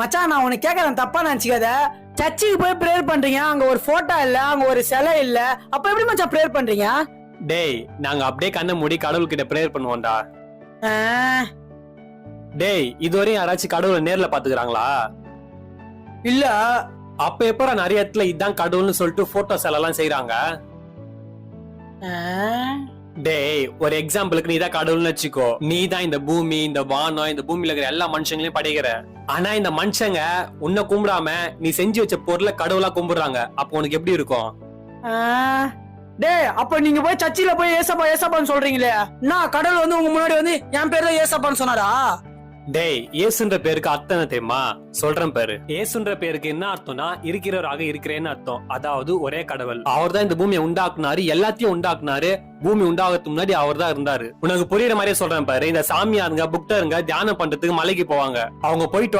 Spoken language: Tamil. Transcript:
மச்சான் நான் உனக்கு கேட்கறேன். தப்பா நினைச்சுக்காத. சர்ச்சுக்கு போய் ப்ரேயர் பண்றீங்க. அங்க ஒரு போட்டோ இல்ல அங்க ஒரு சிலை இல்ல. அப்ப எப்படி மச்சான் ப்ரேயர் பண்றீங்க? டேய் நாங்க அப்படியே கண்ணை மூடி கடவுள்கிட்ட ப்ரேயர் பண்ணுவோம்டா. டேய் இதுவரையும் யாராச்சும் கடவுளை நேர்ல பாத்துக்கிறாங்களா இல்ல அப்ப எப்பறம் நிறைய இடத்துல இதான் கடவுள்னு சொல்லிட்டு போட்டோஸ் எல்லாம் செய்றாங்க? டேய் ஒரு எக்ஸாம்பிளுக்கு நீ தான் கடவுள்னு வச்சுக்கோ. நீ தான் இந்த பூமி இந்த வானம் இந்த பூமியில இருக்கிற எல்லா மனுஷங்களையும் படைக்கிற. ஆனா இந்த மனுஷங்க உன்னை கும்பிடாம நீ செஞ்சு வச்ச பொருளை கடவுளா கும்பிடுறாங்க. அப்போ உனக்கு எப்படி இருக்கும். டேய் அப்ப நீங்க போய் சர்ச்சில போய் ஏசப்பா ஏசப்பான்னு சொல்றீங்களே? நான் கடவுள் வந்து உங்க முன்னாடி வந்து என் பேர் தான் ஏசப்பான்னு சொன்னாரா? டேய் ஏசுன்ற பேருக்கு அர்த்தம் என்ன தெரியுமா? சொல்றேன் பேரு. ஏசுன்ற பேருக்கு என்ன அர்த்தம்னா இருக்கிறவராக இருக்கிறேன்னு அர்த்தம். அதாவது ஒரே கடவுள். அவர் தான் இந்த பூமியை உண்டாக்குனாரு எல்லாத்தையும் உண்டாக்குனாரு. பூமி உண்டாகிறதுக்கு முன்னாடி அவர் தான் இருந்தாரு. உனக்கு புரியுற மாதிரியே சொல்றேன் பாரு. இந்த சாமியாருங்க புக்டருங்க தியானம் பண்றதுக்கு மலைக்கு போவாங்க. அவங்க போயிட்டு